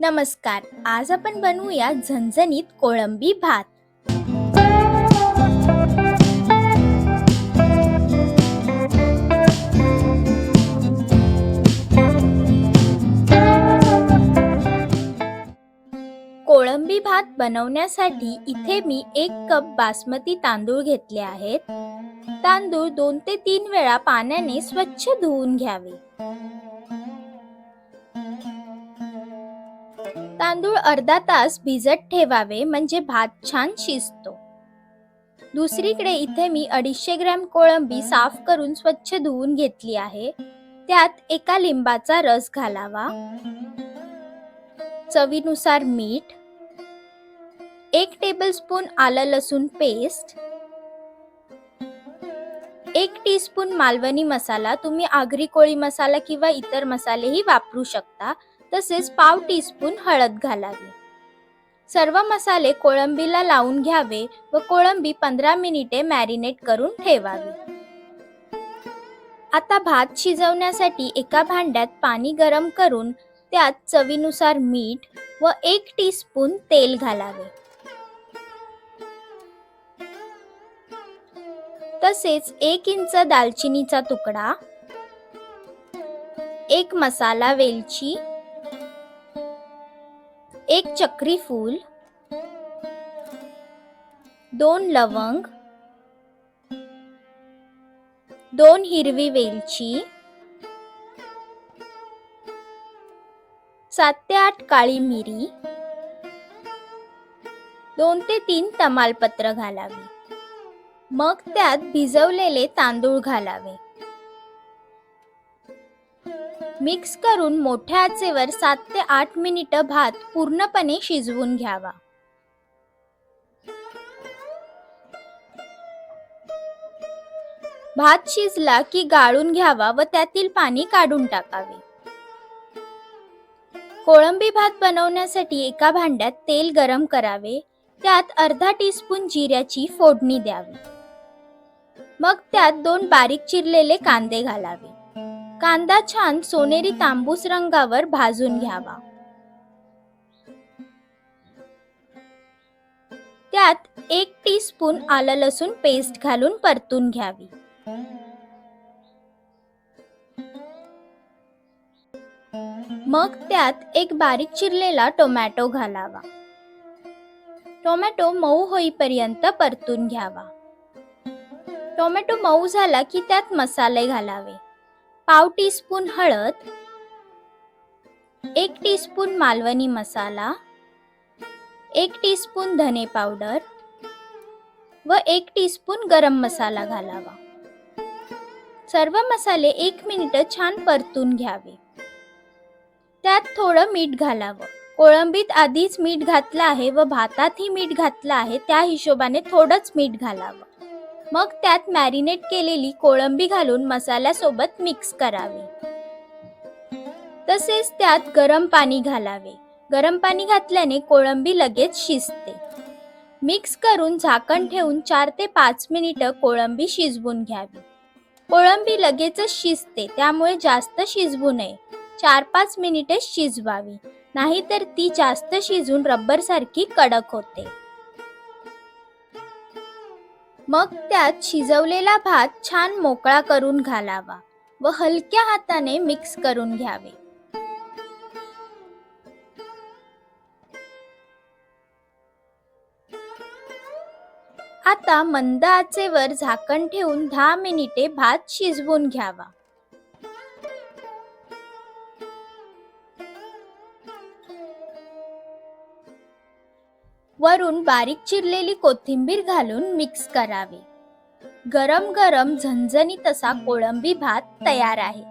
नमस्कार आज आपण बनवूया झणझणीत कोळंबी भात. कोळंबी भात बनवण्यासाठी इथे मी एक कप बासमती तांदूळ घेतले आहेत. तांदूळ दोन ते तीन वेळा पाण्याने स्वच्छ धुवून घ्यावे. तांदूळ अर्धा तास भिजत ठेवावे म्हणजे भात छान शिजतो. दुसरीकडे इथे मी अडीचशे ग्रॅम कोळंबी साफ करून स्वच्छ धुवून घेतली आहे. त्यात एका लिंबाचा रस घालावा. चवीनुसार मीठ. एक टेबलस्पून आलं लसूण पेस्ट. एक टीस्पून मालवणी मसाला. तुम्ही आगरी कोळी मसाला किंवा इतर मसालेही वापरू शकता. तसेच पाव टीस्पून हळद घालावी. सर्व मसाले कोळंबीला लावून घ्यावे व कोळंबी पंधरा मिनिटे मॅरिनेट करून ठेवावी. आता भात शिजवण्यासाठी एका भांड्यात पाणी गरम करून त्यात चवीनुसार मीठ व एक टीस्पून तेल घालावे. तसेच एक इंच दालचिनीचा तुकडा एक मसाला वेलची एक चक्री फूल दोन लवंग दोन हिरवी वेलची सात ते आठ काळी मिरी दोन ते तीन तमालपत्र घालावे. मग त्यात भिजवलेले तांदूळ घालावे. मिक्स करून मोठ्या आचेवर सात ते आठ मिनिटं भात पूर्णपणे शिजवून घ्यावा. भात शिजला की गाळून घ्यावा व त्यातील पाणी काढून टाकावे. कोळंबी भात बनवण्यासाठी एका भांड्यात तेल गरम करावे त्यात अर्धा टीस्पून जिऱ्याची फोडणी द्यावी. मग त्यात दोन बारीक चिरलेले कांदे घालावे. कांदा छान सोनेरी तांबूस रंगावर भाजून घ्यावा. त्यात एक टीस्पून आलं लसूण पेस्ट घालून परतून घ्यावी. मग त्यात एक बारीक चिरलेला टोमॅटो घालावा. टोमॅटो मऊ होईपर्यंत परतून घ्यावा. टोमॅटो मऊ झाला की त्यात मसाले घालावे. पाव टीस्पून हळद एक टीस्पून मालवणी मसाला एक टीस्पून धने पावडर व एक टीस्पून गरम मसाला घालावा. सर्व मसाले एक मिनिट छान परतून घ्यावे. त्यात थोडं मीठ घालावं. कोळंबीत आधीच मीठ घातलं आहे व भातातही मीठ घातलं आहे त्या हिशोबाने थोडंच मीठ घालावं. मग त्यात मॅरिनेट केलेली कोळंबी घालून मसाल्यासोबत मिक्स करावे. तसेच त्यात गरम पाणी घालावे. गरम पाणी घातल्याने कोळंबी लगेच शिजते. मिक्स करून झाकण ठेवून चार ते पाच मिनिटं कोळंबी शिजवून घ्यावी. कोळंबी लगेचच शिजते त्यामुळे जास्त शिजवू नये. चार पाच मिनिटे शिजवावी. नाहीतर ती जास्त शिजून रब्बरसारखी कडक होते. मग त्यात शिजवलेला भात छान मोकळा करून घालावा व हलक्या हाताने मिक्स करून घ्यावे. आता मंद आचेवर झाकण ठेवून दहा मिनिटे भात शिजवून घ्यावा. वरून बारीक चिरलेली कोथिंबीर घालून मिक्स करावे. गरम गरम झणझणीत असा कोळंबी भात तयार आहे.